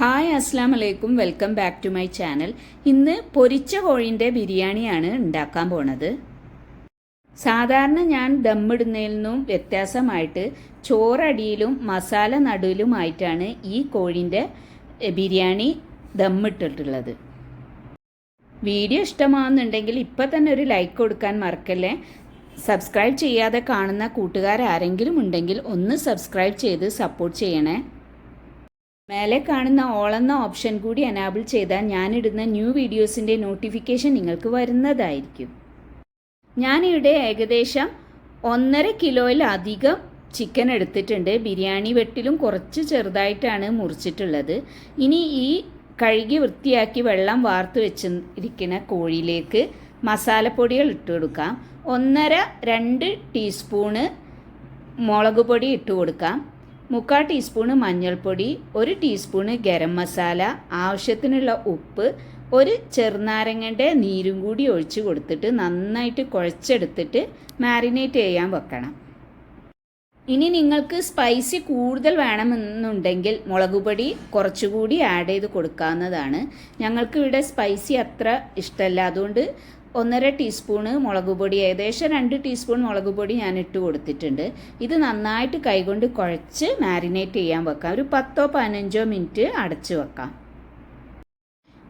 Hi അസ്സാം വലൈക്കും welcome back to my channel. ഇന്ന് പൊരിച്ച കോഴിന്റെ ബിരിയാണിയാണ് ഉണ്ടാക്കാൻ പോണത്. സാധാരണ ഞാൻ ദമ്മിടുന്നതിൽ നിന്നും വ്യത്യാസമായിട്ട് ചോറടിയിലും മസാല നടുവിലുമായിട്ടാണ് ഈ കോഴിന്റെ ബിരിയാണി ദമ്മിട്ടിട്ടുള്ളത്. വീഡിയോ ഇഷ്ടമാകുന്നുണ്ടെങ്കിൽ ഇപ്പം തന്നെ ഒരു ലൈക്ക് കൊടുക്കാൻ മറക്കല്ലേ? സബ്സ്ക്രൈബ് ചെയ്യാതെ കാണുന്ന കൂട്ടുകാരാരെങ്കിലും ഉണ്ടെങ്കിൽ ഒന്ന് സബ്സ്ക്രൈബ് ചെയ്ത് സപ്പോർട്ട് ചെയ്യണേ. മേലെ കാണുന്ന ഓൾ എന്ന ഓപ്ഷൻ കൂടി എനാബിൾ ചെയ്താൽ ഞാനിടുന്ന ന്യൂ വീഡിയോസിന്റെ നോട്ടിഫിക്കേഷൻ നിങ്ങൾക്ക് വരുന്നതായിരിക്കും. ഞാനിവിടെ ഏകദേശം ഒന്നര കിലോയിലധികം ചിക്കൻ എടുത്തിട്ടുണ്ട്. ബിരിയാണി വെട്ടിലും കുറച്ച് ചെറുതായിട്ടാണ് മുറിച്ചിട്ടുള്ളത്. ഇനി ഈ കഴുകി വൃത്തിയാക്കി വെള്ളം വാർത്ത് വെച്ചിരിക്കുന്ന കോഴിയിലേക്ക് മസാലപ്പൊടികൾ ഇട്ട് കൊടുക്കാം. ഒന്നര രണ്ട് ടീസ്പൂണ് മുളക് പൊടി ഇട്ട് കൊടുക്കാം. മുക്കാൽ ടീസ്പൂണ് മഞ്ഞൾപ്പൊടി ഒരു ടീസ്പൂണ് ഗരം മസാല ആവശ്യത്തിനുള്ള ഉപ്പ് ഒരു ചെറുനാരങ്ങന്റെ നീരും കൂടി ഒഴിച്ച് കൊടുത്തിട്ട് നന്നായിട്ട് കുഴച്ചെടുത്തിട്ട് മാരിനേറ്റ് ചെയ്യാൻ വെക്കണം. ഇനി നിങ്ങൾക്ക് സ്പൈസി കൂടുതൽ വേണമെന്നുണ്ടെങ്കിൽ മുളക് പൊടി കുറച്ചുകൂടി ആഡ് ചെയ്ത് കൊടുക്കാവുന്നതാണ്. ഞങ്ങൾക്ക് ഇവിടെ സ്പൈസി അത്ര ഇഷ്ടമല്ല. അതുകൊണ്ട് ഒന്നര ടീസ്പൂണ് മുളക് പൊടി ഏകദേശം രണ്ട് ടീസ്പൂൺ മുളക് പൊടി ഞാൻ ഇട്ട് കൊടുത്തിട്ടുണ്ട്. ഇത് നന്നായിട്ട് കൈകൊണ്ട് കുഴച്ച് മാരിനേറ്റ് ചെയ്യാൻ വെക്കാം. ഒരു പത്തോ പതിനഞ്ചോ മിനിറ്റ് അടച്ച് വെക്കാം.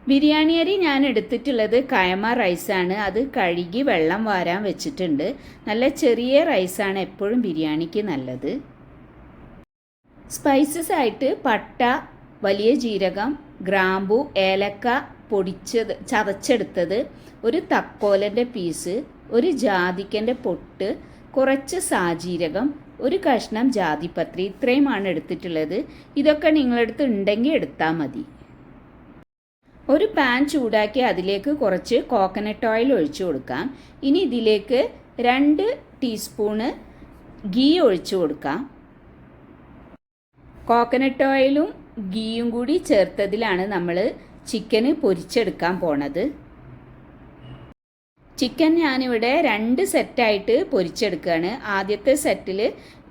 ബിരിയാണി അരി ഞാൻ എടുത്തിട്ടുള്ളത് കയമ റൈസാണ് അത് കഴുകി വെള്ളം വാരാൻ വെച്ചിട്ടുണ്ട്. നല്ല ചെറിയ റൈസാണ് എപ്പോഴും ബിരിയാണിക്ക് നല്ലത്. സ്പൈസസ് ആയിട്ട് പട്ട വലിയ ജീരകം ഗ്രാമ്പു ഏലക്ക പൊടിച്ചത് ചതച്ചെടുത്തത് ഒരു തക്കോലന്റെ പീസ് ഒരു ജാതിക്കന്റെ പൊട്ട് കുറച്ച് സാജീരകം ഒരു കഷ്ണം ജാതിപത്രി ഇത്രയുമാണ് എടുത്തിട്ടുള്ളത്. ഇതൊക്കെ നിങ്ങളടുത്ത് ഉണ്ടെങ്കിൽ എടുത്താൽ മതി. ഒരു പാൻ ചൂടാക്കി അതിലേക്ക് കുറച്ച് കോക്കനട്ട് ഓയിൽ ഒഴിച്ചു കൊടുക്കാം. ഇനി ഇതിലേക്ക് രണ്ട് ടീസ്പൂണ് ഗീ ഒഴിച്ചു കൊടുക്കാം. കോക്കനട്ട് ഓയിലും ഗീയും കൂടി ചേർത്തതിലാണ് നമ്മൾ ചിക്കന് പൊരിച്ചെടുക്കാൻ പോണത്. ചിക്കൻ ഞാനിവിടെ രണ്ട് സെറ്റായിട്ട് പൊരിച്ചെടുക്കുകയാണ് ആദ്യത്തെ സെറ്റിൽ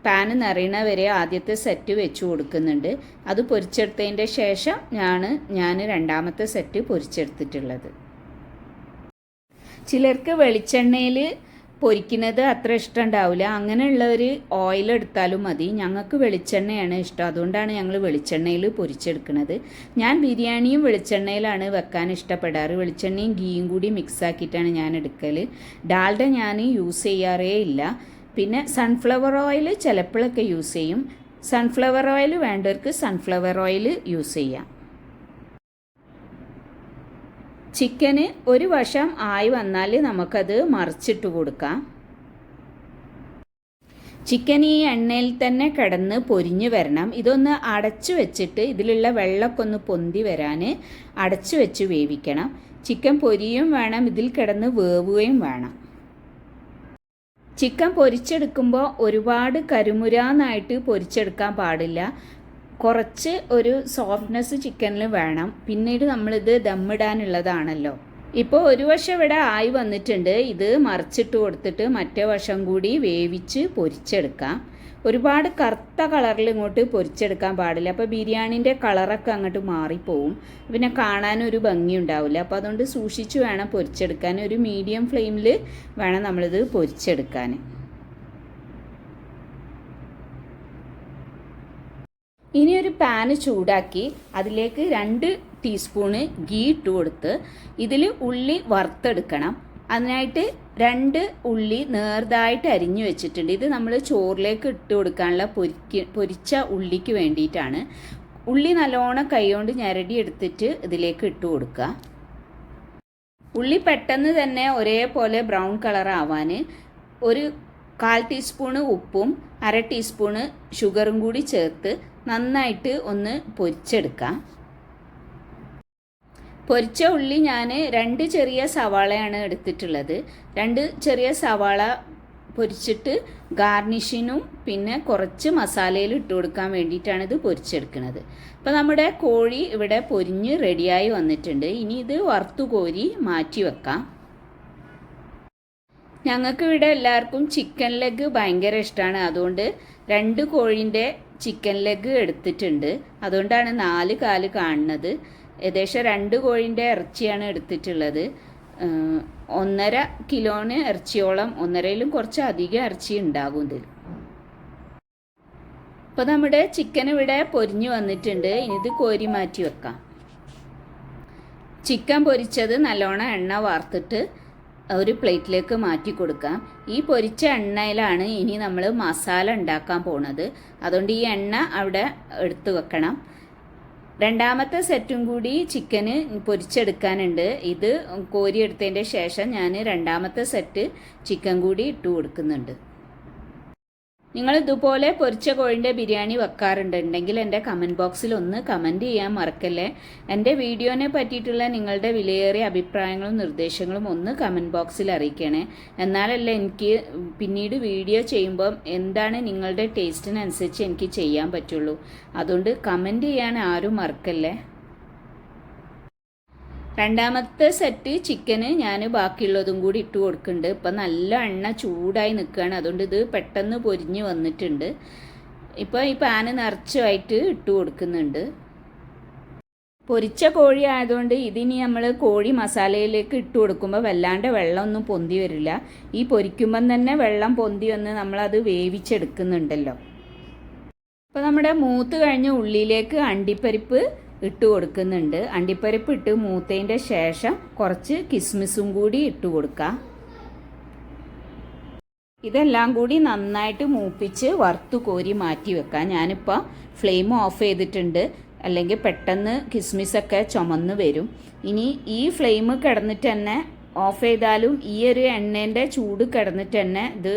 പാൻ നിറയണ വരെ ആദ്യത്തെ സെറ്റ് വെച്ച് കൊടുക്കുന്നുണ്ട്. അത് പൊരിച്ചെടുത്തതിന്റെ ശേഷം ഞാൻ ഞാൻ രണ്ടാമത്തെ സെറ്റ് പൊരിച്ചെടുത്തിട്ടുള്ളത്. ചിലർക്ക് വെളിച്ചെണ്ണയിൽ പൊരിക്കുന്നത് അത്ര ഇഷ്ടം ഉണ്ടാവില്ല അങ്ങനെയുള്ളവർ ഓയിൽ എടുത്താലും മതി. ഞങ്ങൾക്ക് വെളിച്ചെണ്ണയാണ് ഇഷ്ടം. അതുകൊണ്ടാണ് ഞങ്ങൾ വെളിച്ചെണ്ണയിൽ പൊരിച്ചെടുക്കുന്നത്. ഞാൻ ബിരിയാണിയും വെളിച്ചെണ്ണയിലാണ് വെക്കാൻ ഇഷ്ടപ്പെടാറ്. വെളിച്ചെണ്ണയും ഗീയും കൂടി മിക്സ് ആക്കിയിട്ടാണ് ഞാൻ എടുക്കൽ ഡാൽഡ ഞാൻ യൂസ് ചെയ്യാറേ ഇല്ല. പിന്നെ സൺഫ്ലവർ ഓയിൽ ചിലപ്പോഴൊക്കെ യൂസ് ചെയ്യും. സൺഫ്ലവർ ഓയിൽ വേണ്ടവർക്ക് സൺഫ്ലവർ ഓയിൽ യൂസ് ചെയ്യാം. ചിക്കന് ഒരു വശം ആയി വന്നാൽ നമുക്കത് മറിച്ചിട്ട് കൊടുക്കാം. ചിക്കൻ ഈ എണ്ണയിൽ തന്നെ കിടന്ന് പൊരിഞ്ഞു വരണം. ഇതൊന്ന് അടച്ചു വെച്ചിട്ട് ഇതിലുള്ള വെള്ളമൊക്കെ ഒന്ന് പൊന്തി വരാൻ അടച്ചു വെച്ച് വേവിക്കണം. ചിക്കൻ പൊരിയും വേണം ഇതിൽ കിടന്ന് വേവുകയും വേണം. ചിക്കൻ പൊരിച്ചെടുക്കുമ്പോൾ ഒരുപാട് കരുമുരാന്നായിട്ട് പൊരിച്ചെടുക്കാൻ പാടില്ല. കുറച്ച് ഒരു സോഫ്റ്റ്നെസ് ചിക്കനിൽ വേണം. പിന്നീട് നമ്മളിത് ദമ്മിടാനുള്ളതാണല്ലോ. ഇപ്പോൾ ഒരു വശം ഇവിടെ ആയി വന്നിട്ടുണ്ട്. ഇത് മറിച്ചിട്ട് കൊടുത്തിട്ട് മറ്റേ വശം കൂടി വേവിച്ച് പൊരിച്ചെടുക്കാം. ഒരുപാട് കറുത്ത കളറിൽ ഇങ്ങോട്ട് പൊരിച്ചെടുക്കാൻ പാടില്ല. അപ്പോൾ ബിരിയാണീന്റെ കളറൊക്കെ അങ്ങോട്ട് മാറിപ്പോവും. പിന്നെ കാണാനൊരു ഭംഗി ഉണ്ടാവില്ല. അപ്പോൾ അതുകൊണ്ട് സൂക്ഷിച്ച് വേണം പൊരിച്ചെടുക്കാൻ. ഒരു മീഡിയം ഫ്ലെയിമിൽ വേണം നമ്മളിത് പൊരിച്ചെടുക്കാൻ. ഇനി ഒരു പാന് ചൂടാക്കി അതിലേക്ക് രണ്ട് ടീസ്പൂണ് ഗീ ഇട്ട് കൊടുത്ത് ഇതിൽ ഉള്ളി വറുത്തെടുക്കണം. അതിനായിട്ട് രണ്ട് ഉള്ളി നേർതായിട്ട് അരിഞ്ഞു വെച്ചിട്ടുണ്ട്. ഇത് നമ്മൾ ചോറിലേക്ക് ഇട്ട് കൊടുക്കാനുള്ള പൊരിക്ക് പൊരിച്ച ഉള്ളിക്ക് വേണ്ടിയിട്ടാണ്. ഉള്ളി നല്ലോണം കൈകൊണ്ട് ഞരടി എടുത്തിട്ട് ഇതിലേക്ക് ഇട്ട് കൊടുക്കുക. ഉള്ളി പെട്ടെന്ന് തന്നെ ഒരേപോലെ ബ്രൗൺ കളർ ആവാൻ ഒരു കാൽ ടീസ്പൂണ് ഉപ്പും അര ടീസ്പൂണ് ഷുഗറും കൂടി ചേർത്ത് നന്നായിട്ട് ഒന്ന് പൊരിച്ചെടുക്കാം. പൊരിച്ച ഉള്ളി ഞാൻ രണ്ട് ചെറിയ സവാളയാണ് എടുത്തിട്ടുള്ളത്. രണ്ട് ചെറിയ സവാള പൊരിച്ചിട്ട് ഗാർണിഷിനും പിന്നെ കുറച്ച് മസാലയിൽ ഇട്ട് കൊടുക്കാൻ വേണ്ടിയിട്ടാണ് ഇത് പൊരിച്ചെടുക്കുന്നത്. അപ്പോൾ നമ്മുടെ കോഴി ഇവിടെ പൊരിഞ്ഞ് റെഡിയായി വന്നിട്ടുണ്ട്. ഇനി ഇത് വറുത്തു കോരി മാറ്റി വെക്കാം. ഞങ്ങൾക്ക് ഇവിടെ എല്ലാവർക്കും ചിക്കൻ ലെഗ് ഭയങ്കര ഇഷ്ടമാണ് അതുകൊണ്ട് രണ്ട് കോഴിന്റെ ചിക്കൻ ലെഗ് എടുത്തിട്ടുണ്ട്. അതുകൊണ്ടാണ് നാല് കാൽ കാണുന്നത്. ഏകദേശം രണ്ട് കോഴിന്റെ ഇറച്ചിയാണ് എടുത്തിട്ടുള്ളത്. ഒന്നര കിലോന് ഇറച്ചിയോളം ഒന്നരയിലും കുറച്ച് അധികം ഇറച്ചി ഉണ്ടാകും ഇതിൽ. ഇപ്പോൾ നമ്മുടെ ചിക്കൻ ഇവിടെ പൊരിഞ്ഞു വന്നിട്ടുണ്ട്. ഇനി ഇത് കോരി മാറ്റി വെക്കാം. ചിക്കൻ പൊരിച്ചത് നല്ലോണം എണ്ണ വാർത്തിട്ട് ഒരു പ്ലേറ്റിലേക്ക് മാറ്റി കൊടുക്കാം. ഈ പൊരിച്ച എണ്ണയിലാണ് ഇനി നമ്മൾ മസാല ഉണ്ടാക്കാൻ പോണത്. അതുകൊണ്ട് ഈ എണ്ണ അവിടെ എടുത്തു വെക്കണം. രണ്ടാമത്തെ സെറ്റും കൂടി ചിക്കന് പൊരിച്ചെടുക്കാനുണ്ട്. ഇത് കോരിയെടുത്തതിന്റെ ശേഷം ഞാൻ രണ്ടാമത്തെ സെറ്റ് ചിക്കൻ കൂടി ഇട്ട് കൊടുക്കുന്നുണ്ട്. നിങ്ങൾ ഇതുപോലെ പൊരിച്ച കോഴിന്റെ ബിരിയാണി വെക്കാറുണ്ടെങ്കിൽ എന്റെ കമന്റ് ബോക്സിൽ ഒന്ന് കമന്റ് ചെയ്യാൻ മറക്കല്ലേ. എന്റെ വീഡിയോനെ പറ്റിയിട്ടുള്ള നിങ്ങളുടെ വിലയേറിയ അഭിപ്രായങ്ങളും നിർദ്ദേശങ്ങളും ഒന്ന് കമന്റ് ബോക്സിൽ അറിയിക്കണേ. എന്നാലല്ലേ എനിക്ക് പിന്നീട് വീഡിയോ ചെയ്യുമ്പം എന്താണ് നിങ്ങളുടെ ടേസ്റ്റിനനുസരിച്ച് എനിക്ക് ചെയ്യാൻ പറ്റുള്ളൂ. അതുകൊണ്ട് കമന്റ് ചെയ്യാൻ ആരും മറക്കല്ലേ. രണ്ടാമത്തെ സെറ്റ് ചിക്കന് ഞാൻ ബാക്കിയുള്ളതും കൂടി ഇട്ട് കൊടുക്കുന്നുണ്ട്. ഇപ്പം നല്ല എണ്ണ ചൂടായി നിൽക്കുകയാണ് അതുകൊണ്ട് ഇത് പെട്ടെന്ന് പൊരിഞ്ഞ് വന്നിട്ടുണ്ട്. ഇപ്പോൾ ഈ പാന് നിറച്ചുമായിട്ട് ഇട്ട് കൊടുക്കുന്നുണ്ട്. പൊരിച്ച കോഴി ആയതുകൊണ്ട് ഇതിനി നമ്മൾ കോഴി മസാലയിലേക്ക് ഇട്ട് കൊടുക്കുമ്പോൾ വല്ലാണ്ട് വെള്ളമൊന്നും പൊന്തി വരില്ല. ഈ പൊരിക്കുമ്പം തന്നെ വെള്ളം പൊന്തി വന്ന് നമ്മളത് വേവിച്ചെടുക്കുന്നുണ്ടല്ലോ. അപ്പോൾ നമ്മുടെ മൂത്ത് കഴിഞ്ഞ ഉള്ളിയിലേക്ക് അണ്ടിപ്പരിപ്പ് ഇട്ട് കൊടുക്കുന്നുണ്ട്. അണ്ടിപ്പരിപ്പ് ഇട്ട് മൂത്തതിന്റെ ശേഷം കുറച്ച് കിസ്മിസും കൂടി ഇട്ട് കൊടുക്കുക ഇതെല്ലാം കൂടി നന്നായിട്ട് മൂപ്പിച്ച് വറുത്ത് കോരി മാറ്റി വെക്കാം. ഞാനിപ്പോൾ ഫ്ലെയിം ഓഫ് ചെയ്തിട്ടുണ്ട്. അല്ലെങ്കിൽ പെട്ടെന്ന് കിസ്മിസൊക്കെ ചുമന്ന് വരും. ഇനി ഈ ഫ്ലെയിം കിടന്നിട്ട് തന്നെ ഓഫ് ചെയ്താലും ഈ ഒരു എണ്ണേന്റെ ചൂട് കിടന്നിട്ട് തന്നെ ഇത്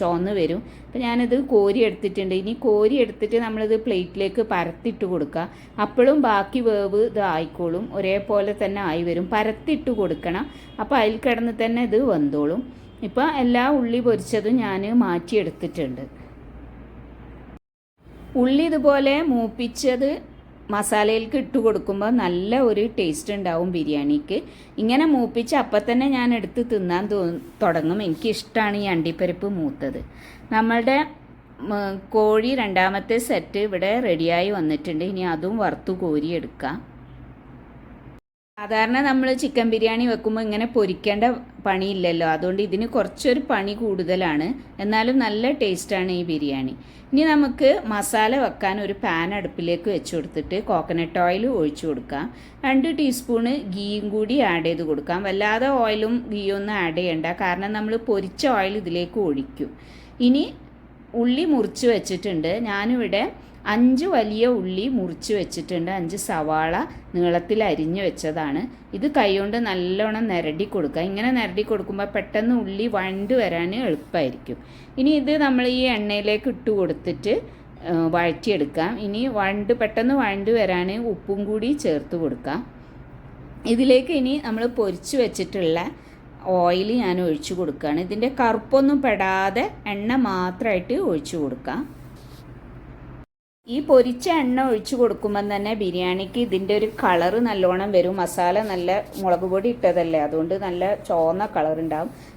ചോന്ന് വരും. അപ്പം ഞാനിത് കോരി എടുത്തിട്ടുണ്ട്. ഇനി കോരി എടുത്തിട്ട് നമ്മളിത് പ്ലേറ്റിലേക്ക് പരത്തിട്ട് കൊടുക്കുക. അപ്പോഴും ബാക്കി വേവ് ഇത് ആയിക്കോളും. ഒരേപോലെ തന്നെ ആയി വരും. പരത്തിട്ട് കൊടുക്കണം. അപ്പോൾ അതിൽ കിടന്ന് തന്നെ ഇത് വന്നോളും ഇപ്പം എല്ലാ ഉള്ളി പൊരിച്ചതും ഞാൻ മാറ്റിയെടുത്തിട്ടുണ്ട്. ഉള്ളി ഇതുപോലെ മൂപ്പിച്ചത് മസാലയിലേക്ക് ഇട്ട് കൊടുക്കുമ്പോൾ നല്ല ഒരു ടേസ്റ്റ് ഉണ്ടാവും ബിരിയാണിക്ക്. ഇങ്ങനെ മൂപ്പിച്ച് അപ്പം തന്നെ ഞാൻ എടുത്ത് തിന്നാൻ തോ തുടങ്ങും. എനിക്കിഷ്ടമാണ് ഈ അണ്ടിപ്പരിപ്പ് മൂത്തത്. നമ്മളുടെ കോഴി രണ്ടാമത്തെ സെറ്റ് ഇവിടെ റെഡിയായി വന്നിട്ടുണ്ട്. ഇനി അതും വറുത്ത് കോരിയെടുക്കാം. സാധാരണ നമ്മൾ ചിക്കൻ ബിരിയാണി വെക്കുമ്പോൾ ഇങ്ങനെ പൊരിക്കേണ്ട പണിയില്ലല്ലോ. അതുകൊണ്ട് ഇതിന് കുറച്ചൊരു പണി കൂടുതലാണ്. എന്നാലും നല്ല ടേസ്റ്റാണ് ഈ ബിരിയാണി. ഇനി നമുക്ക് മസാല വെക്കാൻ ഒരു പാൻ അടുപ്പിലേക്ക് വെച്ച് കൊടുത്തിട്ട് കോക്കനട്ട് ഓയിൽ ഒഴിച്ചു കൊടുക്കാം. രണ്ട് ടീസ്പൂണ് ഗീയും കൂടി ആഡ് ചെയ്ത് കൊടുക്കാം. വല്ലാതെ ഓയിലും ഗീയും ഒന്നും ആഡ് ചെയ്യണ്ട. കാരണം നമ്മൾ പൊരിച്ച ഓയിൽ ഇതിലേക്ക് ഒഴിക്കും. ഇനി ഉള്ളി മുറിച്ച് വെച്ചിട്ടുണ്ട്. ഞാനിവിടെ അഞ്ച് വലിയ ഉള്ളി മുറിച്ച് വെച്ചിട്ടുണ്ട്. അഞ്ച് സവാള നീളത്തിൽ അരിഞ്ഞു വെച്ചതാണ്. ഇത് കൈകൊണ്ട് നല്ലോണം നിരടി കൊടുക്കുക. ഇങ്ങനെ നിരടി കൊടുക്കുമ്പോൾ പെട്ടെന്ന് ഉള്ളി വണ്ട് വരാൻ എളുപ്പമായിരിക്കും. ഇനി ഇത് നമ്മൾ ഈ എണ്ണയിലേക്ക് ഇട്ട് കൊടുത്തിട്ട് വഴറ്റിയെടുക്കാം. ഇനി വണ്ട് പെട്ടെന്ന് വണ്ട് വരാൻ ഉപ്പും കൂടി ചേർത്ത് കൊടുക്കാം. ഇതിലേക്ക് ഇനി നമ്മൾ പൊരിച്ച് വെച്ചിട്ടുള്ള ഓയിൽ ഞാൻ ഒഴിച്ചു കൊടുക്കുകയാണ്. ഇതിന്റെ കറുപ്പൊന്നും പെടാതെ എണ്ണ മാത്രമായിട്ട് ഒഴിച്ചു കൊടുക്കാം. ഈ പൊരിച്ച എണ്ണ ഒഴിച്ചു കൊടുക്കുമ്പം തന്നെ ബിരിയാണിക്ക് ഇതിന്റെ ഒരു കളറ് നല്ലോണം വരും. മസാല നല്ല മുളക് പൊടി ഇട്ടതല്ലേ? അതുകൊണ്ട് നല്ല ചുവന്ന കളർ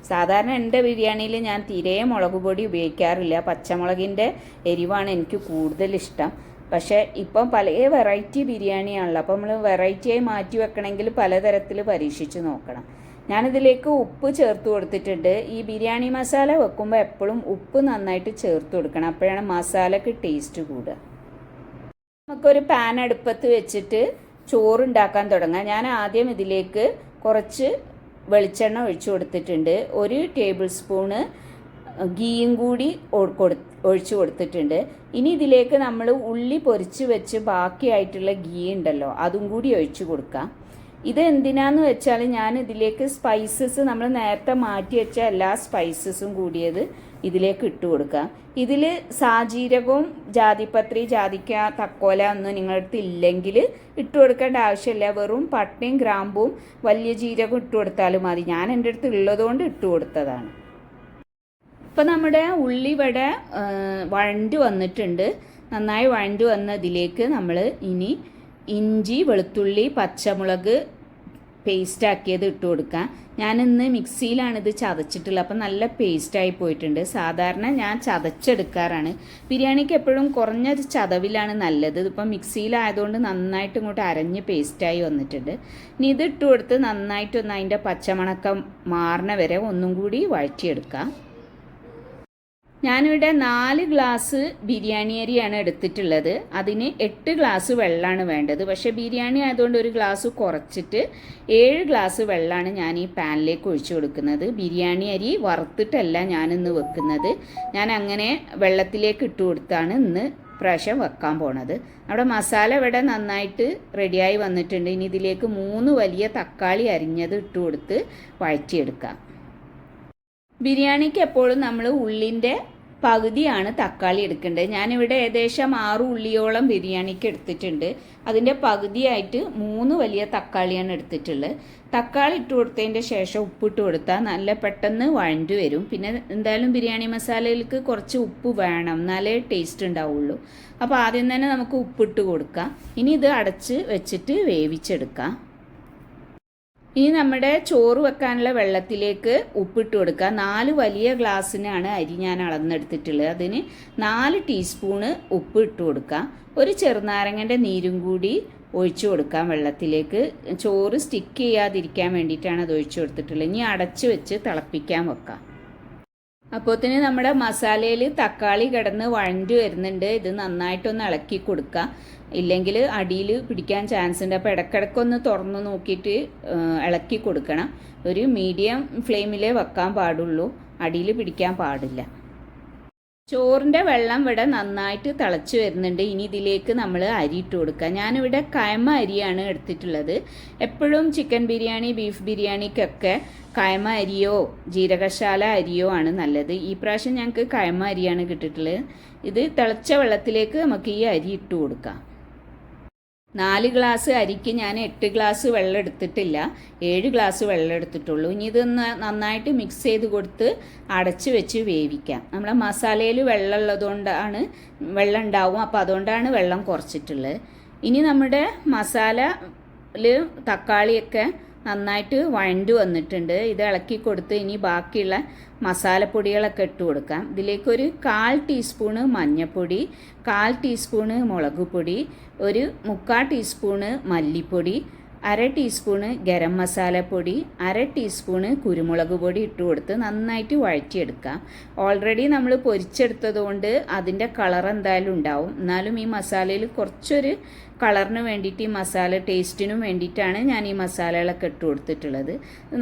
സാധാരണ എന്റെ ബിരിയാണിയിൽ ഞാൻ തീരെ മുളക് പൊടി ഉപയോഗിക്കാറില്ല. പച്ചമുളകിന്റെ എരിവാണ് എനിക്ക് കൂടുതൽ ഇഷ്ടം. പക്ഷേ ഇപ്പം പല വെറൈറ്റി ബിരിയാണിയാണല്ലോ. അപ്പോൾ നമ്മൾ വെറൈറ്റിയായി മാറ്റി വെക്കണമെങ്കിൽ പലതരത്തിൽ പരീക്ഷിച്ച് നോക്കണം. ഞാനിതിലേക്ക് ഉപ്പ് ചേർത്ത് കൊടുത്തിട്ടുണ്ട്. ഈ ബിരിയാണി മസാല വെക്കുമ്പോൾ എപ്പോഴും ഉപ്പ് നന്നായിട്ട് ചേർത്ത് കൊടുക്കണം. അപ്പോഴാണ് മസാലക്ക് ടേസ്റ്റ് കൂടുക. നമുക്കൊരു പാൻ അടുപ്പത്ത് വെച്ചിട്ട് ചോറുണ്ടാക്കാൻ തുടങ്ങാം. ഞാൻ ആദ്യം ഇതിലേക്ക് കുറച്ച് വെളിച്ചെണ്ണ ഒഴിച്ചു കൊടുത്തിട്ടുണ്ട്. ഒരു ടേബിൾ സ്പൂണ് ഗീയും കൂടി ഒഴിച്ചു കൊടുത്തിട്ടുണ്ട്. ഇനി ഇതിലേക്ക് നമ്മൾ ഉള്ളി പൊരിച്ച് വെച്ച് ബാക്കിയായിട്ടുള്ള ഗീ ഉണ്ടല്ലോ അതും കൂടി ഒഴിച്ചു കൊടുക്കാം. ഇത് എന്തിനാന്ന് വെച്ചാൽ ഞാൻ ഇതിലേക്ക് സ്പൈസസ് നമ്മൾ നേരത്തെ മാറ്റി വെച്ച എല്ലാ സ്പൈസസും കൂടിയത് ഇതിലേക്ക് ഇട്ട് കൊടുക്കുക ഇതിൽ സാജീരകവും ജാതിപത്രി ജാതിക്ക തക്കോല ഒന്നും നിങ്ങളടുത്ത് ഇല്ലെങ്കിൽ ഇട്ട് കൊടുക്കേണ്ട ആവശ്യമില്ല. വെറും പട്ടയും ഗ്രാമ്പും വലിയ ജീരകവും ഇട്ട് കൊടുത്താലും മതി. ഞാൻ എന്റെ അടുത്ത് ഉള്ളതുകൊണ്ട് ഇട്ട് കൊടുത്തതാണ് ഇപ്പം നമ്മുടെ ഉള്ളി ഇവിടെ വഴണ്ട് വന്നിട്ടുണ്ട്. നന്നായി വഴണ്ട് വന്നതിലേക്ക് നമ്മൾ ഇനി ഇഞ്ചി വെളുത്തുള്ളി പച്ചമുളക് പേസ്റ്റ് ആക്കിയത് ഇട്ട് കൊടുക്കാം. ഞാനിന്ന് മിക്സിയിലാണ് ഇത് ചതച്ചിട്ടുള്ളത്. അപ്പം നല്ല പേസ്റ്റായി പോയിട്ടുണ്ട്. സാധാരണ ഞാൻ ചതച്ചെടുക്കാറാണ്. ബിരിയാണിക്ക് എപ്പോഴും കുറഞ്ഞൊരു ചതവിലാണ് നല്ലത്. ഇതിപ്പം മിക്സിയിലായതുകൊണ്ട് നന്നായിട്ട് ഇങ്ങോട്ട് അരഞ്ഞ് പേസ്റ്റായി വന്നിട്ടുണ്ട്. ഇനി ഇത് ഇട്ട് കൊടുത്ത് നന്നായിട്ടൊന്ന് അതിന്റെ പച്ചമണക്കം മാറണ വരെ ഒന്നും കൂടി വഴറ്റിയെടുക്കാം. ഞാനിവിടെ നാല് ഗ്ലാസ് ബിരിയാണി അരിയാണ് എടുത്തിട്ടുള്ളത്. അതിന് എട്ട് ഗ്ലാസ് വെള്ളമാണ് വേണ്ടത്. പക്ഷേ ബിരിയാണി ആയതുകൊണ്ട് ഒരു ഗ്ലാസ് കുറച്ചിട്ട് ഏഴ് ഗ്ലാസ് വെള്ളമാണ് ഞാൻ ഈ പാനിലേക്ക് ഒഴിച്ചു കൊടുക്കുന്നത്. ബിരിയാണി അരി വറുത്തിട്ടല്ല ഞാനിന്ന് വെക്കുന്നത്. ഞാൻ അങ്ങനെ വെള്ളത്തിലേക്ക് ഇട്ട് കൊടുത്താണ് ഇന്ന് പ്രാവശ്യം വെക്കാൻ പോണത്. അവിടെ മസാല ഇവിടെ നന്നായിട്ട് റെഡിയായി വന്നിട്ടുണ്ട്. ഇനി ഇതിലേക്ക് മൂന്ന് വലിയ തക്കാളി അരിഞ്ഞത് ഇട്ട് കൊടുത്ത് വഴറ്റിയെടുക്കാം. ബിരിയാണിക്ക് എപ്പോഴും നമ്മൾ ഉള്ളിന്റെ പകുതിയാണ് തക്കാളി എടുക്കേണ്ടത്. ഞാനിവിടെ ഏകദേശം ആറ് ഉള്ളിയോളം ബിരിയാണിക്ക് എടുത്തിട്ടുണ്ട്. അതിന്റെ പകുതിയായിട്ട് മൂന്ന് വലിയ തക്കാളിയാണ് എടുത്തിട്ടുള്ളത്. തക്കാളി ഇട്ട് കൊടുത്തതിന്റെ ശേഷം ഉപ്പിട്ട് കൊടുത്താൽ നല്ല പെട്ടെന്ന് വഴണ്ടു വരും. പിന്നെ എന്തായാലും ബിരിയാണി മസാലയിലേക്ക് കുറച്ച് ഉപ്പ് വേണം. എന്നാലേ ടേസ്റ്റ് ഉണ്ടാവുള്ളൂ. അപ്പോൾ ആദ്യം തന്നെ നമുക്ക് ഉപ്പിട്ട് കൊടുക്കാം. ഇനി ഇത് അടച്ച് വെച്ചിട്ട് വേവിച്ചെടുക്കാം. ഇനി നമ്മുടെ ചോറ് വെക്കാനുള്ള വെള്ളത്തിലേക്ക് ഉപ്പിട്ട് കൊടുക്കുക. നാല് വലിയ ഗ്ലാസ്സിനാണ് അരി ഞാൻ അളന്നെടുത്തിട്ടുള്ളത്. അതിന് നാല് ടീസ്പൂണ് ഉപ്പ് ഇട്ട് കൊടുക്കുക. ഒരു ചെറുനാരങ്ങന്റെ നീരും കൂടി ഒഴിച്ചു കൊടുക്കാം വെള്ളത്തിലേക്ക്. ചോറ് സ്റ്റിക്ക് ചെയ്യാതിരിക്കാൻ വേണ്ടിയിട്ടാണ് അത് ഒഴിച്ചു കൊടുത്തിട്ടുള്ളത്. ഇനി അടച്ച് വെച്ച് തിളപ്പിക്കാൻ വെക്കാം. അപ്പോത്തിന് നമ്മുടെ മസാലയിൽ തക്കാളി കിടന്ന് വഴഞ്ഞു വരുന്നുണ്ട്. ഇത് നന്നായിട്ടൊന്ന് ഇളക്കി കൊടുക്കുക. ഇല്ലെങ്കിൽ അടിയിൽ പിടിക്കാൻ ചാൻസ് ഉണ്ട്. അപ്പോൾ ഇടയ്ക്കിടയ്ക്കൊന്ന് തുറന്ന് നോക്കിയിട്ട് ഇളക്കി കൊടുക്കണം. ഒരു മീഡിയം ഫ്ലെയിമിലേ വെക്കാൻ പാടുള്ളൂ. അടിയിൽ പിടിക്കാൻ പാടില്ല. ചോറിന്റെ വെള്ളം ഇവിടെ നന്നായിട്ട് തിളച്ച് വരുന്നുണ്ട്. ഇനി ഇതിലേക്ക് നമ്മൾ അരി ഇട്ട് കൊടുക്കുക ഞാനിവിടെ കയമ അരിയാണ് എടുത്തിട്ടുള്ളത്. എപ്പോഴും ചിക്കൻ ബിരിയാണി ബീഫ് ബിരിയാണിക്കൊക്കെ കയമ അരിയോ ജീരകശാല അരിയോ ആണ് നല്ലത്. ഈ പ്രാവശ്യം ഞങ്ങൾക്ക് കയമ അരിയാണ് കിട്ടിയിട്ടുള്ളത്. ഇത് തിളച്ച വെള്ളത്തിലേക്ക് നമുക്ക് ഈ അരി ഇട്ട് കൊടുക്കാം. നാല് ഗ്ലാസ് അരിക്ക് ഞാൻ എട്ട് ഗ്ലാസ് വെള്ളം എടുത്തിട്ടില്ല. ഏഴ് ഗ്ലാസ് വെള്ളം എടുത്തിട്ടുള്ളൂ. ഇനി ഇത് നന്നായിട്ട് മിക്സ് ചെയ്ത് കൊടുത്ത് അടച്ച് വെച്ച് വേവിക്കാം. നമ്മളെ മസാലയിൽ വെള്ളം ഉള്ളതുകൊണ്ടാണ് വെള്ളം ഉണ്ടാവും. അപ്പോൾ അതുകൊണ്ടാണ് വെള്ളം കുറച്ചിട്ടുള്ളത്. ഇനി നമ്മുടെ മസാലയിൽ തക്കാളിയൊക്കെ നന്നായിട്ട് വഴണ്ടു വന്നിട്ടുണ്ട്. ഇത് ഇളക്കി കൊടുത്ത് ഇനി ബാക്കിയുള്ള മസാലപ്പൊടികളൊക്കെ ഇട്ട് കൊടുക്കാം. ഇതിലേക്കൊരു കാൽ ടീസ്പൂണ് മഞ്ഞൾപ്പൊടി കാൽ ടീസ്പൂണ് മുളക് പൊടി ഒരു മുക്കാൽ ടീസ്പൂണ് മല്ലിപ്പൊടി അര ടീസ്പൂണ് ഗരം മസാലപ്പൊടി അര ടീസ്പൂണ് കുരുമുളക് പൊടി ഇട്ട് കൊടുത്ത് നന്നായിട്ട് വഴറ്റിയെടുക്കാം ഓൾറെഡി നമ്മൾ പൊരിച്ചെടുത്തത് കൊണ്ട് അതിന്റെ കളർ എന്തായാലും ഉണ്ടാവും. എന്നാലും ഈ മസാലയിൽ കുറച്ചൊരു കളറിന് വേണ്ടിയിട്ട് ഈ മസാല ടേസ്റ്റിനും വേണ്ടിയിട്ടാണ് ഞാൻ ഈ മസാലകളൊക്കെ ഇട്ട് കൊടുത്തിട്ടുള്ളത്.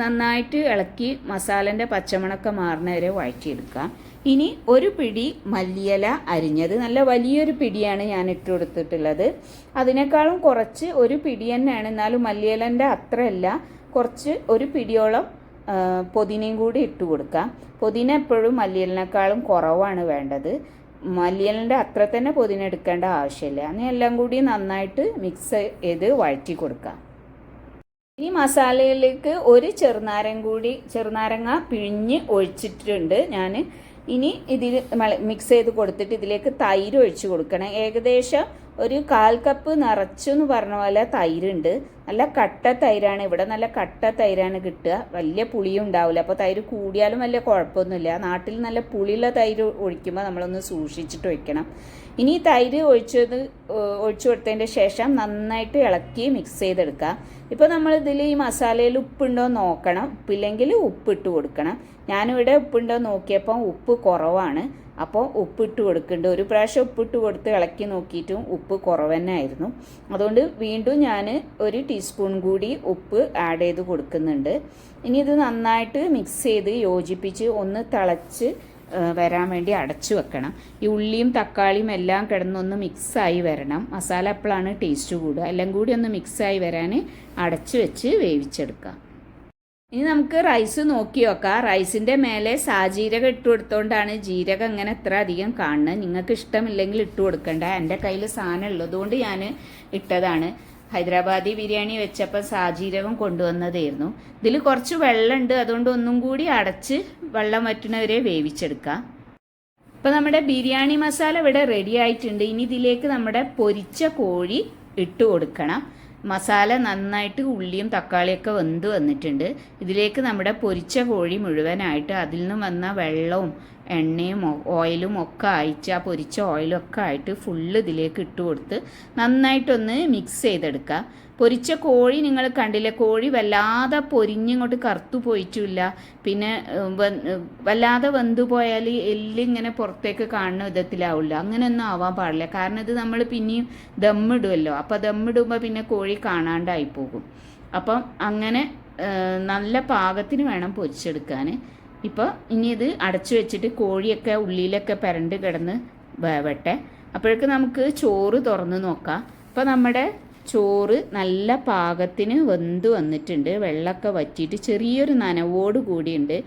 നന്നായിട്ട് ഇളക്കി മസാലന്റെ പച്ചമണൊക്കെ മാറുന്ന വരെ വഴറ്റിയെടുക്കാം ഇനി ഒരു പിടി മല്ലിയില അരിഞ്ഞത് നല്ല വലിയൊരു പിടിയാണ് ഞാൻ ഇട്ട് കൊടുത്തിട്ടുള്ളത്. അതിനേക്കാളും കുറച്ച് ഒരു പിടി തന്നെയാണ്. എന്നാലും മല്ലിയിലന്റെ അത്രയല്ല. കുറച്ച് ഒരു പിടിയോളം പൊതിനയും കൂടി ഇട്ട് കൊടുക്കാം. പൊതിന എപ്പോഴും മല്ലിയിലിനേക്കാളും കുറവാണ് വേണ്ടത്. മല്ലിയലിന്റെ അത്ര തന്നെ പൊതിനെടുക്കേണ്ട ആവശ്യമില്ല. അങ്ങനെ എല്ലാം കൂടി നന്നായിട്ട് മിക്സ് ചെയ്ത് വഴറ്റി കൊടുക്കാം ഈ മസാലയിലേക്ക് ഒരു ചെറുനാരങ്ങ കൂടി ചെറുനാരങ്ങ പിഴിഞ്ഞ് ഒഴിച്ചിട്ടുണ്ട് ഞാൻ ഇനി ഇതിൽ മിക്സ് ചെയ്ത് കൊടുത്തിട്ട് ഇതിലേക്ക് തൈര് ഒഴിച്ച് കൊടുക്കണം. ഏകദേശം ഒരു കാൽ കപ്പ് നിറച്ചു എന്ന് പറഞ്ഞ പോലെ തൈരുണ്ട്. നല്ല കട്ട തൈരാണ്. ഇവിടെ നല്ല കട്ട തൈരാണ് കിട്ടുക. വലിയ പുളിയും ഉണ്ടാവില്ല. അപ്പോൾ തൈര് കൂടിയാലും വലിയ കുഴപ്പമൊന്നുമില്ല. നാട്ടിൽ നല്ല പുളിയുള്ള തൈര് ഒഴിക്കുമ്പോൾ നമ്മളൊന്ന് സൂക്ഷിച്ചിട്ട് ഒഴിക്കണം. ഇനി തൈര് ഒഴിച്ചത് ഒഴിച്ചു കൊടുത്തതിന്റെ ശേഷം നന്നായിട്ട് ഇളക്കി മിക്സ് ചെയ്തെടുക്കുക. ഇപ്പോൾ നമ്മൾ ഇതിൽ ഈ മസാലയിൽ ഉപ്പുണ്ടോ നോക്കണം. ഉപ്പില്ലെങ്കിൽ ഉപ്പിട്ട് കൊടുക്കണം. ഞാനിവിടെ ഉപ്പുണ്ടോ നോക്കിയപ്പോൾ ഉപ്പ് കുറവാണ്. അപ്പോൾ ഉപ്പിട്ട് കൊടുക്കുന്നുണ്ട്. ഒരു പ്രാവശ്യം ഉപ്പിട്ട് കൊടുത്ത് ഇളക്കി നോക്കിയിട്ടും ഉപ്പ് കുറവ് ആയിരുന്നു അതുകൊണ്ട് വീണ്ടും ഞാൻ ഒരു ടീസ്പൂൺ കൂടി ഉപ്പ് ആഡ് ചെയ്ത് കൊടുക്കുന്നുണ്ട്. ഇനി ഇത് നന്നായിട്ട് മിക്സ് ചെയ്ത് യോജിപ്പിച്ച് ഒന്ന് തിളച്ച് വരാൻ വേണ്ടി അടച്ചു വെക്കണം. ഈ ഉള്ളിയും തക്കാളിയും എല്ലാം കിടന്നൊന്ന് മിക്സായി വരണം. മസാല അപ്പോഴാണ് ടേസ്റ്റ് കൂടുക. എല്ലാം കൂടി ഒന്ന് മിക്സായി വരാൻ അടച്ചു വെച്ച് വേവിച്ചെടുക്കാം ഇനി നമുക്ക് റൈസ് നോക്കി നോക്കാം. റൈസിന്റെ മേലെ സാജീരകം ഇട്ട് കൊടുത്തോണ്ടാണ് ജീരകം ഇങ്ങനെ എത്ര അധികം കാണുന്നത് നിങ്ങൾക്ക് ഇഷ്ടമില്ലെങ്കിൽ ഇട്ട് കൊടുക്കണ്ട. എന്റെ കയ്യിൽ സാധനം ഉള്ളതുകൊണ്ട് ഞാൻ ഇട്ടതാണ്. ഹൈദരാബാദി ബിരിയാണി വെച്ചപ്പോൾ സാജീരകം കൊണ്ടുവന്നതായിരുന്നു. ഇതിൽ കുറച്ച് വെള്ളമുണ്ട്. അതുകൊണ്ട് ഒന്നും കൂടി അടച്ച് വെള്ളം വറ്റുന്നവരെ വേവിച്ചെടുക്കാം. ഇപ്പോൾ നമ്മുടെ ബിരിയാണി മസാല ഇവിടെ റെഡി ആയിട്ടുണ്ട്. ഇനി ഇതിലേക്ക് നമ്മുടെ പൊരിച്ച കോഴി ഇട്ട് കൊടുക്കണം. മസാല നന്നായിട്ട് ഉള്ളിയും തക്കാളിയൊക്കെ വെന്ത് വന്നിട്ടുണ്ട്. ഇതിലേക്ക് നമ്മുടെ പൊരിച്ച കോഴി മുഴുവനായിട്ട് അതിൽ നിന്ന് വന്ന വെള്ളവും എണ്ണയും ഓയിലും ഒക്കെ അയച്ച് ആ പൊരിച്ച ഓയിലൊക്കെ ആയിട്ട് ഫുള്ള് ഇതിലേക്ക് ഇട്ട് കൊടുത്ത് നന്നായിട്ടൊന്ന് മിക്സ് ചെയ്തെടുക്കുക. പൊരിച്ച കോഴി നിങ്ങൾ കണ്ടില്ലേ? കോഴി വല്ലാതെ പൊരിഞ്ഞിങ്ങോട്ട് കറുത്തു പോയിട്ടുമില്ല പിന്നെ വല്ലാതെ വെന്തു പോയാൽ എല്ലിങ്ങനെ പുറത്തേക്ക് കാണുന്ന വിധത്തിലാവില്ല. അങ്ങനെയൊന്നും ആവാൻ പാടില്ല. കാരണം ഇത് നമ്മൾ പിന്നെയും ദമ്മിടുമല്ലോ അപ്പോൾ ദമ്മിടുമ്പോൾ പിന്നെ കോഴി കാണാണ്ടായി പോകും. അപ്പം അങ്ങനെ നല്ല പാകത്തിന് വേണം പൊരിച്ചെടുക്കാൻ ഇപ്പോൾ ഇനി ഇത് അടച്ചു വെച്ചിട്ട് കോഴിയൊക്കെ ഉള്ളിലൊക്കെ പരണ്ട് കിടന്ന് വേവട്ടെ അപ്പോഴേക്ക് നമുക്ക് ചോറ് തുറന്ന് നോക്കാം. അപ്പോൾ നമ്മുടെ ചോറ് നല്ല പാകത്തിന് വെന്ത് വന്നിട്ടുണ്ട്. വെള്ളമൊക്കെ വറ്റിയിട്ട് ചെറിയൊരു നനവോട് കൂടിയുണ്ട്.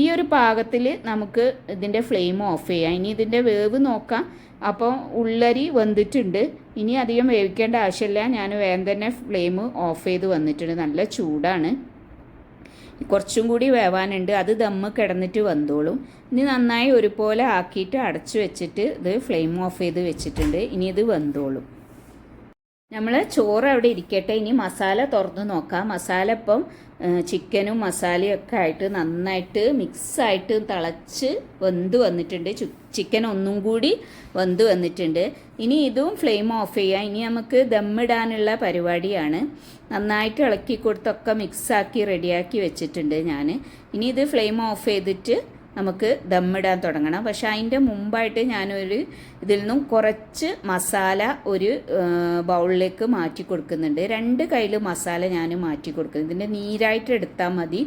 ഈ ഒരു പാകത്തിൽ നമുക്ക് ഇതിന്റെ ഫ്ലെയിം ഓഫ് ചെയ്യാം. ഇനി ഇതിന്റെ വേവ് നോക്കാം. അപ്പോൾ ഉള്ളരി വെന്തിട്ടുണ്ട്. ഇനി അധികം വേവിക്കേണ്ട ആവശ്യമില്ല. ഞാൻ വേഗം തന്നെ ഫ്ലെയിം ഓഫ് ചെയ്ത് വന്നിട്ടുണ്ട്. നല്ല ചൂടാണ്. കുറച്ചും കൂടി വേവാനുണ്ട്. അത് ദമ്മ് കിടന്നിട്ട് വന്നോളും ഇനി നന്നായി ഒരുപോലെ ആക്കിയിട്ട് അടച്ചു വെച്ചിട്ട് ഇത് ഫ്ലെയിം ഓഫ് ചെയ്ത് വെച്ചിട്ടുണ്ട്. ഇനി ഇത് വെന്തോളും. നമ്മൾ ചോറ് അവിടെ ഇരിക്കട്ടെ. ഇനി മസാല തുറന്ന് നോക്കാം. മസാല ഇപ്പം ചിക്കനും മസാലയും ഒക്കെ ആയിട്ട് നന്നായിട്ട് മിക്സായിട്ട് തിളച്ച് വെന്ത് വന്നിട്ടുണ്ട്. ചിക്കൻ ഒന്നും കൂടി വെന്ത് വന്നിട്ടുണ്ട്. ഇനി ഇതും ഫ്ലെയിം ഓഫ് ചെയ്യാം. ഇനി നമുക്ക് ദമ്മിടാനുള്ള പരിപാടിയാണ്. നന്നായിട്ട് ഇളക്കി കൊടുത്തൊക്കെ മിക്സാക്കി റെഡിയാക്കി വെച്ചിട്ടുണ്ട് ഞാൻ ഇനി ഇത് ഫ്ലെയിം ഓഫ് ചെയ്തിട്ട് നമുക്ക് ദമ്മിടാൻ തുടങ്ങണം. പക്ഷെ അതിന്റെ മുമ്പായിട്ട് ഞാനൊരു ഇതിൽ നിന്നും കുറച്ച് മസാല ഒരു ബൗളിലേക്ക് മാറ്റി കൊടുക്കുന്നുണ്ട്. രണ്ട് കയ്യിൽ മസാല ഞാൻ മാറ്റി കൊടുക്കുന്നു. ഇതിന്റെ നീരായിട്ട് എടുത്താൽ മതി.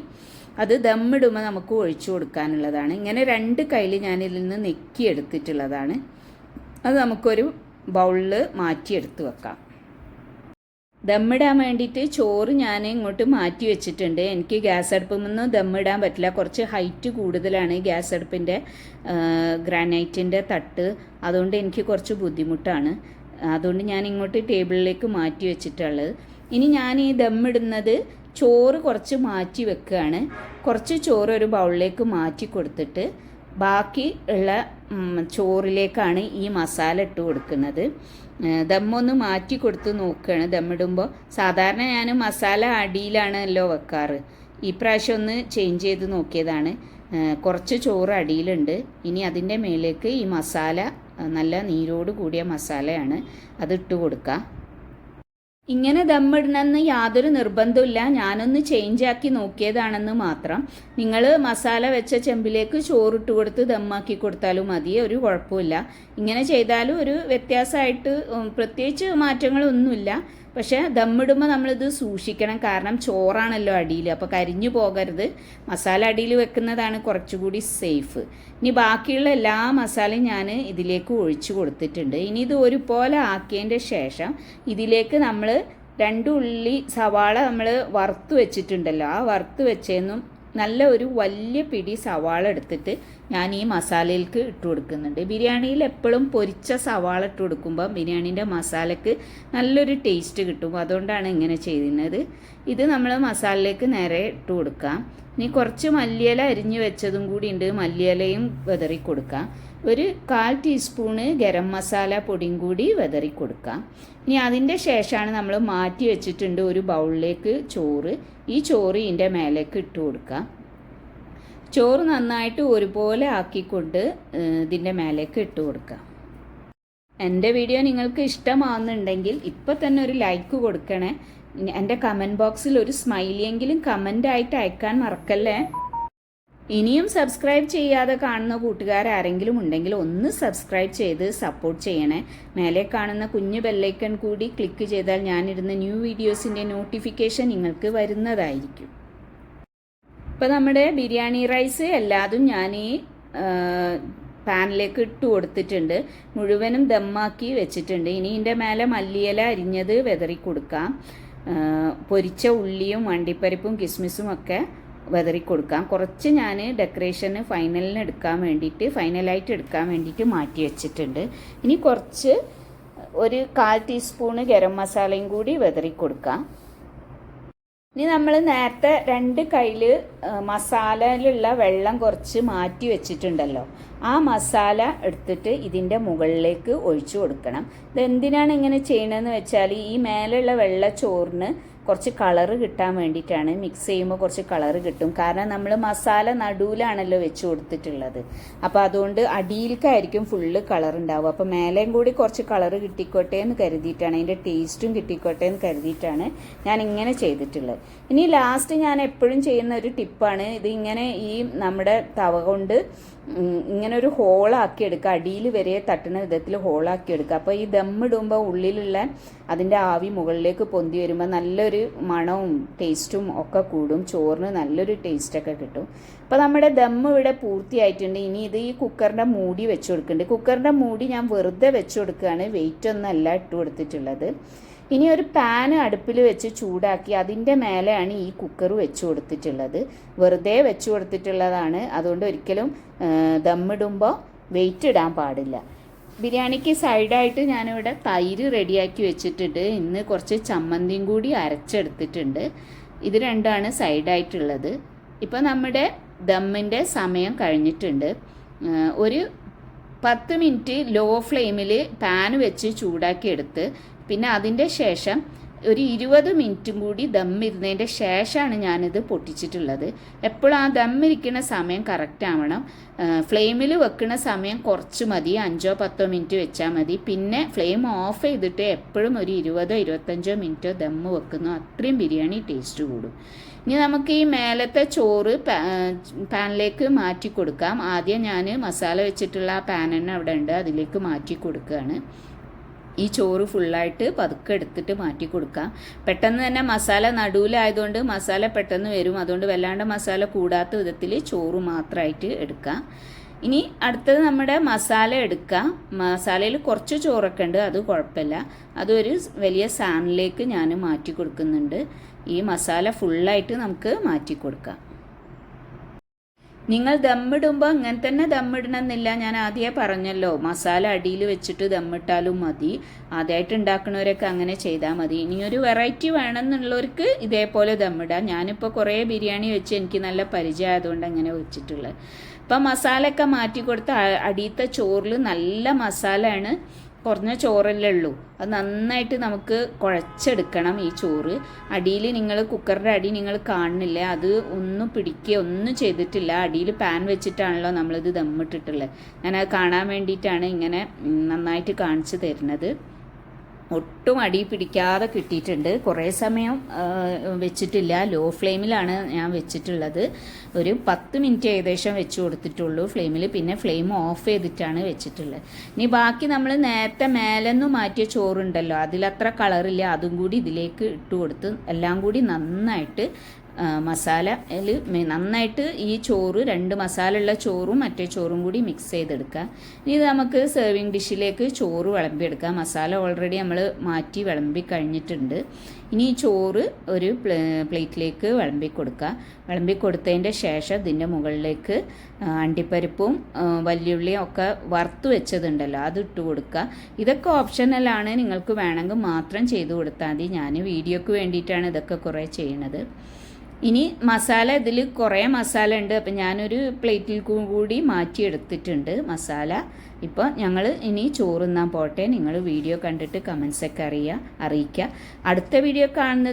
അത് ദമ്മിടുമ്പോൾ നമുക്ക് ഒഴിച്ചു കൊടുക്കാനുള്ളതാണ്. ഇങ്ങനെ രണ്ട് കയ്യിൽ ഞാൻ ഇതിൽ നിന്ന് നെക്കി എടുത്തിട്ടുള്ളതാണ് അത് നമുക്കൊരു ബൗളിൽ മാറ്റിയെടുത്ത് വെക്കാം. ദമ്മിടാൻ വേണ്ടിയിട്ട് ചോറ് ഞാൻ ഇങ്ങോട്ട് മാറ്റി വെച്ചിട്ടുണ്ട്. എനിക്ക് ഗ്യാസ് അടുപ്പിൽ നിന്ന് ദമ്മിടാൻ പറ്റില്ല. കുറച്ച് ഹൈറ്റ് കൂടുതലാണ് ഗ്യാസ് അടുപ്പിന്റെ ഗ്രാനൈറ്റിന്റെ തട്ട്. അതുകൊണ്ട് എനിക്ക് കുറച്ച് ബുദ്ധിമുട്ടാണ്. അതുകൊണ്ട് ഞാൻ ഇങ്ങോട്ട് ടേബിളിലേക്ക് മാറ്റി വെച്ചിട്ടുള്ളത്. ഇനി ഞാൻ ഈ ദമ്മിടുന്നത് ചോറ് കുറച്ച് മാറ്റി വെക്കുകയാണ്. കുറച്ച് ചോറ് ഒരു ബൗളിലേക്ക് മാറ്റി കൊടുത്തിട്ട് ബാക്കി ഉള്ള ചോറിലേക്കാണ് ഈ മസാല ഇട്ട് കൊടുക്കുന്നത്. ദമ്മൊന്ന് മാറ്റി കൊടുത്ത് നോക്കുകയാണ് ദമ്മിടുമ്പോൾ സാധാരണ ഞാൻ മസാല അടിയിലാണല്ലോ വെക്കാറ്. ഈ പ്രാവശ്യം ഒന്ന് ചേഞ്ച് ചെയ്ത് നോക്കിയതാണ്. കുറച്ച് ചോറ് അടിയിലുണ്ട്. ഇനി അതിന്റെ മേലേക്ക് ഈ മസാല നല്ല നീരോട് കൂടിയ മസാലയാണ് അത് ഇട്ട് കൊടുക്കുക ഇങ്ങനെ ദമ്മിടണമെന്ന് യാതൊരു നിർബന്ധമില്ല ഞാനൊന്ന് ചേഞ്ച് ആക്കി നോക്കിയതാണെന്ന് മാത്രം. നിങ്ങൾ മസാല വെച്ച ചെമ്പിലേക്ക് ചോറിട്ട് കൊടുത്ത് ദമ്മാക്കി കൊടുത്താലും മതി. ഒരു കുഴപ്പമില്ല ഇങ്ങനെ ചെയ്താലും ഒരു വ്യത്യാസമായിട്ട് പ്രത്യേകിച്ച് മാറ്റങ്ങളൊന്നുമില്ല. പക്ഷേ ദമ്മിടുമ്പോൾ നമ്മളിത് സൂക്ഷിക്കണം. കാരണം ചോറാണല്ലോ അടിയിൽ അപ്പോൾ കരിഞ്ഞു പോകരുത്. മസാല അടിയിൽ വെക്കുന്നതാണ് കുറച്ചുകൂടി സേഫ്. ഇനി ബാക്കിയുള്ള എല്ലാ മസാലയും ഞാൻ ഇതിലേക്ക് ഒഴിച്ചു കൊടുത്തിട്ടുണ്ട്. ഇനി ഇത് ഒരുപോലെ ആക്കിയതിന്റെ ശേഷം ഇതിലേക്ക് നമ്മൾ രണ്ട് ഉള്ളി സവാള നമ്മൾ വറുത്ത് വെച്ചിട്ടുണ്ടല്ലോ. ആ വറുത്ത് വെച്ചതെന്നും നല്ല ഒരു വലിയ പിടി സവാള എടുത്തിട്ട് ഞാൻ ഈ മസാലയിലേക്ക് ഇട്ട് കൊടുക്കുന്നുണ്ട്. ബിരിയാണിയിൽ എപ്പോഴും പൊരിച്ച സവാള ഇട്ട് കൊടുക്കുമ്പോൾ ബിരിയാണീന്റെ മസാലയ്ക്ക് നല്ലൊരു ടേസ്റ്റ് കിട്ടും. അതുകൊണ്ടാണ് ഇങ്ങനെ ചെയ്യുന്നത്. ഇത് നമ്മൾ മസാലയിലേക്ക് നേരെ ഇട്ട് കൊടുക്കാം. ഇനി കുറച്ച് മല്ലിയില അരിഞ്ഞു വെച്ചതും കൂടി ഉണ്ട്. മല്ലിയിലയും വെതറി കൊടുക്കാം. ഒരു കാൽ ടീസ്പൂണ് ഗരം മസാല പൊടിയും കൂടി വെതറി കൊടുക്കാം. ഇനി അതിന്റെ ശേഷമാണ് നമ്മൾ മാറ്റി വെച്ചിട്ടുണ്ട് ഒരു ബൗളിലേക്ക് ചോറ്. ഈ ചോറ് ഇതിന്റെ മേലേക്ക് ഇട്ട് കൊടുക്കാം. ചോറ് നന്നായിട്ട് ഒരുപോലെ ആക്കിക്കൊണ്ട് ഇതിന്റെ മേലേക്ക് ഇട്ട് കൊടുക്കുക. എന്റെ വീഡിയോ നിങ്ങൾക്ക് ഇഷ്ടമാവുന്നുണ്ടെങ്കിൽ ഇപ്പം തന്നെ ഒരു ലൈക്ക് കൊടുക്കണേ. എന്റെ കമന്റ് ബോക്സിൽ ഒരു സ്മൈലിയെങ്കിലും കമന്റായിട്ട് അയക്കാൻ മറക്കല്ലേ? ഇനിയും സബ്സ്ക്രൈബ് ചെയ്യാതെ കാണുന്ന കൂട്ടുകാർ ആരെങ്കിലും ഉണ്ടെങ്കിൽ ഒന്ന് സബ്സ്ക്രൈബ് ചെയ്ത് സപ്പോർട്ട് ചെയ്യണേ. മേലെ കാണുന്ന കുഞ്ഞു ബെല്ലൈക്കൺ കൂടി ക്ലിക്ക് ചെയ്താൽ ഞാനിടുന്ന ന്യൂ വീഡിയോസിന്റെ നോട്ടിഫിക്കേഷൻ നിങ്ങൾക്ക് വരുന്നതായിരിക്കും. ഇപ്പോൾ നമ്മുടെ ബിരിയാണി റൈസ് എല്ലാതും ഞാൻ ഈ പാനിലേക്ക് ഇട്ട് കൊടുത്തിട്ടുണ്ട്. മുഴുവനും ദമ്മാക്കി വെച്ചിട്ടുണ്ട്. ഇനി ഇതിന്റെ മേലെ മല്ലിയില അരിഞ്ഞത് വെതറി കൊടുക്കാം. പൊരിച്ച ഉള്ളിയും വണ്ടിപ്പരിപ്പും കിസ്മിസും ഒക്കെ വെതറി കൊടുക്കാം. കുറച്ച് ഞാൻ ഡെക്കറേഷന് ഫൈനലിന് എടുക്കാൻ വേണ്ടിയിട്ട് ഫൈനലായിട്ട് എടുക്കാൻ വേണ്ടിയിട്ട് മാറ്റി വെച്ചിട്ടുണ്ട്. ഇനി കുറച്ച് ഒരു കാൽ ടീസ്പൂണ് ഗരം മസാലയും കൂടി വെതറി കൊടുക്കാം. ഇനി നമ്മൾ നേരത്തെ രണ്ട് കയ്യിൽ മസാലയിലുള്ള വെള്ളം കുറച്ച് മാറ്റി വെച്ചിട്ടുണ്ടല്ലോ. ആ മസാല എടുത്തിട്ട് ഇതിന്റെ മുകളിലേക്ക് ഒഴിച്ചു കൊടുക്കണം. ഇതെന്തിനാണ് ഇങ്ങനെ ചെയ്യണമെന്ന് വെച്ചാൽ ഈ മേലുള്ള വെള്ള ചോറിന് കുറച്ച് കളറ് കിട്ടാൻ വേണ്ടിയിട്ടാണ് മിക്സ് ചെയ്യുമ്പോൾ കുറച്ച് കളറ് കിട്ടും. കാരണം നമ്മൾ മസാല നടുവിലാണല്ലോ വെച്ച് കൊടുത്തിട്ടുള്ളത്. അപ്പോൾ അതുകൊണ്ട് അടിയിലേക്കായിരിക്കും ഫുള്ള് കളർ ഉണ്ടാവും അപ്പോൾ മേലെയും കൂടി കുറച്ച് കളറ് കിട്ടിക്കോട്ടെ എന്ന് കരുതിയിട്ടാണ്. അതിന്റെ ടേസ്റ്റും കിട്ടിക്കോട്ടെ എന്ന് കരുതിയിട്ടാണ് ഞാൻ ഇങ്ങനെ ചെയ്തിട്ടുള്ളത്. ഇനി ലാസ്റ്റ് ഞാൻ എപ്പോഴും ചെയ്യുന്ന ഒരു ടിപ്പാണ്. ഇത് ഇങ്ങനെ ഈ നമ്മുടെ തവ കൊണ്ട് ഇങ്ങനെ ഒരു ഹോളാക്കി എടുക്കുക. അടിയിൽ വരെ തട്ടുന്ന വിധത്തിൽ ഹോളാക്കി എടുക്കുക. അപ്പോൾ ഈ ദമ്മിടുമ്പോൾ ഉള്ളിലുള്ള അതിന്റെ ആവി മുകളിലേക്ക് പൊന്തി വരുമ്പോൾ നല്ലൊരു മണവും ടേസ്റ്റും ഒക്കെ കൂടും. ചോറിന് നല്ലൊരു ടേസ്റ്റൊക്കെ കിട്ടും. അപ്പോൾ നമ്മുടെ ദമ്മ് ഇവിടെ പൂർത്തിയായിട്ടുണ്ട്. ഇനി ഇത് ഈ കുക്കറിന്റെ മൂടി വെച്ച് കൊടുക്കുന്നുണ്ട്. കുക്കറിന്റെ മൂടി ഞാൻ വെറുതെ വെച്ച് കൊടുക്കുകയാണ്. വെയിറ്റ് ഒന്നല്ല ഇട്ട് കൊടുത്തിട്ടുള്ളത്. ഇനി ഒരു പാൻ അടുപ്പിൽ വെച്ച് ചൂടാക്കി അതിന്റെ മേലെയാണ് ഈ കുക്കർ വെച്ച് കൊടുത്തിട്ടുള്ളത്. വെറുതെ വെച്ച് കൊടുത്തിട്ടുള്ളതാണ്. അതുകൊണ്ട് ഒരിക്കലും ദമ്മിടുമ്പോൾ വെയിറ്റ് ഇടാൻ പാടില്ല. ബിരിയാണിക്ക് സൈഡായിട്ട് ഞാനിവിടെ തൈര് റെഡിയാക്കി വെച്ചിട്ടുണ്ട്. ഇന്ന് കുറച്ച് ചമ്മന്തിയും കൂടി അരച്ചെടുത്തിട്ടുണ്ട്. ഇത് രണ്ടാണ് സൈഡായിട്ടുള്ളത്. ഇപ്പോൾ നമ്മുടെ ദമ്മിന്റെ സമയം കഴിഞ്ഞിട്ടുണ്ട്. ഒരു പത്ത് മിനിറ്റ് ലോ ഫ്ലെയിമിൽ പാൻ വെച്ച് ചൂടാക്കി എടുത്ത് പിന്നെ അതിന്റെ ശേഷം ഒരു ഇരുപത് മിനിറ്റും കൂടി ദമ്മിരുന്നതിന്റെ ശേഷമാണ് ഞാനിത് പൊട്ടിച്ചിട്ടുള്ളത്. എപ്പോഴും ആ ദമ്മിരിക്കുന്ന സമയം കറക്റ്റ് ആവണം. ഫ്ലെയിമിൽ വെക്കുന്ന സമയം കുറച്ച് മതി. അഞ്ചോ പത്തോ മിനിറ്റ് വെച്ചാൽ മതി. പിന്നെ ഫ്ലെയിം ഓഫ് ചെയ്തിട്ട് എപ്പോഴും ഒരു ഇരുപതോ ഇരുപത്തഞ്ചോ മിനിറ്റോ ദമ്മ് വെക്കുന്നു. അത്രയും ബിരിയാണി ടേസ്റ്റ് കൂടും. ഇനി നമുക്ക് ഈ മേലത്തെ ചോറ് പാനിലേക്ക് മാറ്റി കൊടുക്കാം. ആദ്യം ഞാൻ മസാല വെച്ചിട്ടുള്ള ആ തന്നെ അവിടെ ഉണ്ട്. അതിലേക്ക് മാറ്റി കൊടുക്കുകയാണ്. ഈ ചോറ് ഫുള്ളായിട്ട് പതുക്കെ എടുത്തിട്ട് മാറ്റി കൊടുക്കാം. പെട്ടെന്ന് തന്നെ മസാല നടുവിലായതുകൊണ്ട് മസാല പെട്ടെന്ന് വരും. അതുകൊണ്ട് വല്ലാണ്ട് മസാല കൂടാത്ത വിധത്തിൽ ചോറ് മാത്രമായിട്ട് എടുക്കാം. ഇനി അടുത്തത് നമ്മുടെ മസാല എടുക്കാം. മസാലയിൽ കുറച്ച് ചോറൊക്കെ ഉണ്ട് അത് കുഴപ്പമില്ല. അതൊരു വലിയ സാനിലേക്ക് ഞാൻ മാറ്റി കൊടുക്കുന്നുണ്ട്. ഈ മസാല ഫുള്ളായിട്ട് നമുക്ക് മാറ്റി കൊടുക്കാം. നിങ്ങൾ ദമ്മിടുമ്പോൾ അങ്ങനെ തന്നെ ദമ്മിടണമെന്നില്ല. ഞാൻ ആദ്യമേ പറഞ്ഞല്ലോ മസാല അടിയിൽ വെച്ചിട്ട് ദമ്മിട്ടാലും മതി. ആദ്യമായിട്ട് ഉണ്ടാക്കുന്നവരൊക്കെ അങ്ങനെ ചെയ്താൽ മതി. ഇനിയൊരു വെറൈറ്റി വേണമെന്നുള്ളവർക്ക് ഇതേപോലെ ദമ്മിടാം. ഞാനിപ്പോൾ കുറേ ബിരിയാണി വെച്ച് എനിക്ക് നല്ല പരിചയം ആയതുകൊണ്ട് അങ്ങനെ വെച്ചിട്ടുള്ളത്. അപ്പം മസാലയൊക്കെ മാറ്റി കൊടുത്ത അടിയത്തെ ചോറിൽ നല്ല മസാലയാണ്. കുറഞ്ഞ ചോറല്ലേ ഉള്ളൂ. അത് നന്നായിട്ട് നമുക്ക് കുഴച്ചെടുക്കണം ഈ ചോറ്. അടിയിൽ നിങ്ങൾ കുക്കറിന്റെ അടി നിങ്ങൾ കാണുന്നില്ല. അത് ഒന്നും പിടിക്കുക ഒന്നും ചെയ്തിട്ടില്ല. അടിയിൽ പാൻ വെച്ചിട്ടാണല്ലോ നമ്മളിത് ദമ്മിട്ടിട്ടുള്ളത്. ഞാനത് കാണാൻ വേണ്ടിയിട്ടാണ് ഇങ്ങനെ നന്നായിട്ട് കാണിച്ചു തരുന്നത്. ഒട്ടും അടി പിടിക്കാതെ കിട്ടിയിട്ടുണ്ട്. കുറേ സമയം വെച്ചിട്ടില്ല. ലോ ഫ്ലെയിമിലാണ് ഞാൻ വെച്ചിട്ടുള്ളത്. ഒരു പത്ത് മിനിറ്റ് ഏകദേശം വെച്ച് കൊടുത്തിട്ടുള്ളൂ ഫ്ലെയിമിൽ പിന്നെ ഫ്ലെയിം ഓഫ് ചെയ്തിട്ടാണ് വെച്ചിട്ടുള്ളത്. ഇനി ബാക്കി നമ്മൾ നേരത്തെ മേലെന്നു മാറ്റിയ ചോറുണ്ടല്ലോ അതിലത്ര കളറില്ല. അതും കൂടി ഇതിലേക്ക് ഇട്ട് കൊടുത്ത് എല്ലാം കൂടി നന്നായിട്ട് ആ, മസാല അതിൽ നന്നായിട്ട് ഈ ചോറ് രണ്ട് മസാല ഉള്ള ചോറും മറ്റേ ചോറും കൂടി മിക്സ് ചെയ്തെടുക്കുക. ഇനി ഇത് നമുക്ക് സെർവിങ് ഡിഷിലേക്ക് ചോറ് വിളമ്പിയെടുക്കാം മസാല ഓൾറെഡി നമ്മൾ മാറ്റി വിളമ്പി കഴിഞ്ഞിട്ടുണ്ട്. ഇനി ഈ ചോറ് ഒരു പ്ലേ- പ്ലേറ്റിലേക്ക് വിളമ്പി കൊടുക്കുക വിളമ്പി കൊടുത്തതിന്റെ ശേഷം ഇതിന്റെ മുകളിലേക്ക് അണ്ടിപ്പരിപ്പും വല്യുള്ളിയും ഒക്കെ വറുത്ത് വെച്ചതുണ്ടല്ലോ അത് ഇട്ട് കൊടുക്കുക. ഇതൊക്കെ ഓപ്ഷനലാണ് നിങ്ങൾക്ക് വേണമെങ്കിൽ മാത്രം ചെയ്തു കൊടുത്താൽ മതി. ഞാൻ വീഡിയോക്ക് വേണ്ടിയിട്ടാണ് ഇതൊക്കെ കുറേ ചെയ്യണത് ഇനി മസാല ഇതിൽ കുറേ മസാല ഉണ്ട്. അപ്പം ഞാനൊരു പ്ലേറ്റിൽ കൂടി മാറ്റിയെടുത്തിട്ടുണ്ട് മസാല. ഇപ്പോൾ ഞങ്ങൾ ഇനി ചോറുന്നാൻ പോട്ടെ. നിങ്ങൾ വീഡിയോ കണ്ടിട്ട് കമൻസൊക്കെ അറിയുക അറിയിക്കുക. അടുത്ത വീഡിയോ കാണുന്നത്